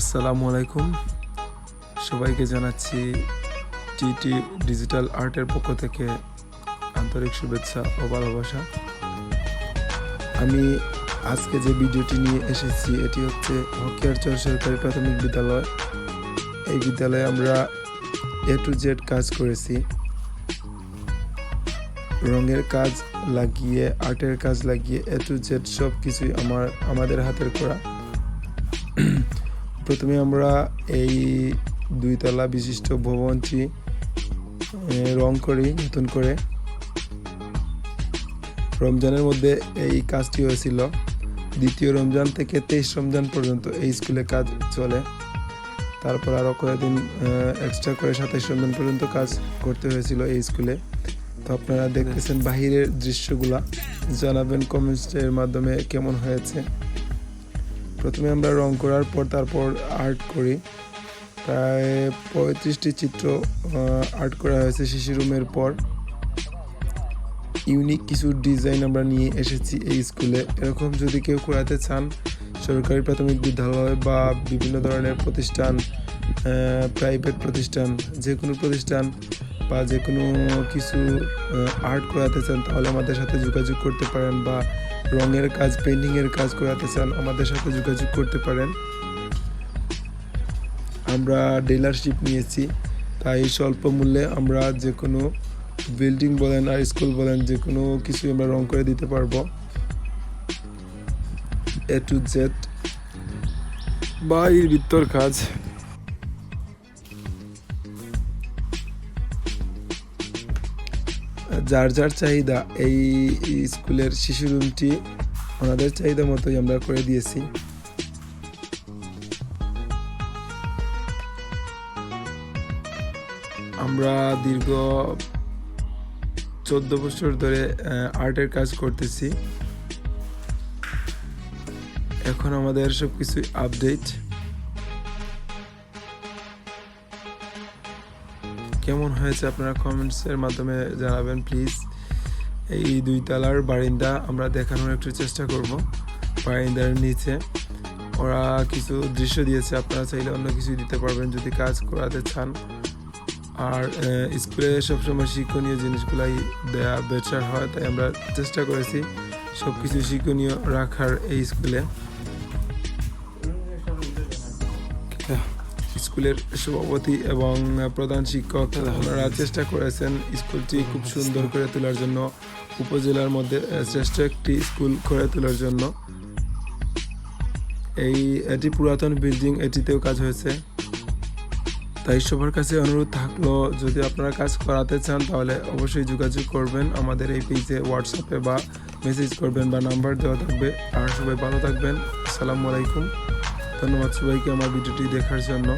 আসসালামু আলাইকুম সবাইকে জানাচ্ছি টিটি ডিজিটাল আর্টের পক্ষ থেকে আন্তরিক শুভেচ্ছা ও ভালোবাসা। আমি আজকে যে ভিডিওটি নিয়ে এসেছি, এটি হচ্ছে হকিয়ারচর সরকারি প্রাথমিক বিদ্যালয়। এই বিদ্যালয়ে আমরা এ টু জেড কাজ করেছি। রঙের কাজ লাগিয়ে, আর্টের কাজ লাগিয়ে এ টু জেড সব কিছুই আমার, আমাদের হাতের করা প্রথমে আমরা এই দুইতলা বিশিষ্ট ভবনটি রং করি, নতুন করে। রমজানের মধ্যে এই কাজটি হয়েছিল। দ্বিতীয় রমজান থেকে তেইশ রমজান পর্যন্ত এই স্কুলে কাজ চলে। তারপর আরও কয়েকদিন এক্সট্রা করে সাতাইশ রমজান পর্যন্ত কাজ করতে হয়েছিল এই স্কুলে। তো আপনারা দেখতেছেন বাহিরের দৃশ্যগুলা। জানাবেন কমেন্টসের মাধ্যমে কেমন হয়েছে। প্রথমে আমরা রং করার পর তারপর আর্ট করি। প্রায় পঁয়ত্রিশটি চিত্র আর্ট করা হয়েছে শিশু রুমের পর। ইউনিক কিছু ডিজাইন আমরা নিয়ে এসেছি এই স্কুলে। এরকম যদি কেউ করাতে চান, সরকারি প্রাথমিক বিদ্যালয় বা বিভিন্ন ধরনের প্রতিষ্ঠান প্রাইভেট প্রতিষ্ঠান যে কোনো প্রতিষ্ঠান বা যে কোনো কিছু আর্ট করাতে চান, তাহলে আমাদের সাথে যোগাযোগ করতে পারেন বা রঙের কাজ পেন্টিংয়ের কাজ করাতে চান, আমাদের সাথে যোগাযোগ করতে পারেন। আমরা ডিলারশিপ নিয়েছি, তাই স্বল্প মূল্যে আমরা যে কোনো বিল্ডিং বলেন আর স্কুল বলেন, যে কোনো কিছু আমরা রং করে দিতে পারব। এ টু জেড বা এর ভিতর কাজ। যার যার চাহিদা এই স্কুলের শিশু রুমটি ওনাদের চাহিদা মতোই আমরা করে দিয়েছি। আমরা দীর্ঘ চোদ্দ বছর ধরে আর্টের কাজ করতেছি। এখন আমাদের সব কিছুই আপডেট কেমন হয়েছে আপনারা কমেন্টসের মাধ্যমে জানাবেন প্লিজ এই দুই তলার বারিন্দা আমরা দেখানোর একটু চেষ্টা করব। বারিন্দার নিচে। ওরা কিছু দৃশ্য দিয়েছে, আপনারা চাইলে অন্য কিছু দিতে পারবেন যদি কাজ করাতে চান। আর স্কুলে সবসময় শিক্ষণীয় জিনিসগুলাই দেয়া বেটার হয়, তাই আমরা চেষ্টা করেছি সব কিছু শিক্ষণীয় রাখার এই স্কুলে। স্কুলের সভাপতি এবং প্রধান শিক্ষক ওনারা চেষ্টা করেছেন স্কুলটি খুব সুন্দর করে তোলার জন্য, উপজেলার মধ্যে শ্রেষ্ঠ একটি স্কুল করে তোলার জন্য। এই, এটি পুরাতন বিল্ডিং, এটিতেও কাজ হয়েছে। তাই সবার কাছে অনুরোধ থাকল, যদি আপনারা কাজ করাতে চান, তাহলে অবশ্যই যোগাযোগ করবেন। আমাদের এই পেজে হোয়াটসঅ্যাপে বা মেসেজ করবেন বা নাম্বার দেওয়া থাকবে। আর সবাই ভালো থাকবেন। আসসালামু আলাইকুম। ধন্যবাদ সবাইকে আমার ভিডিওটি দেখার জন্য।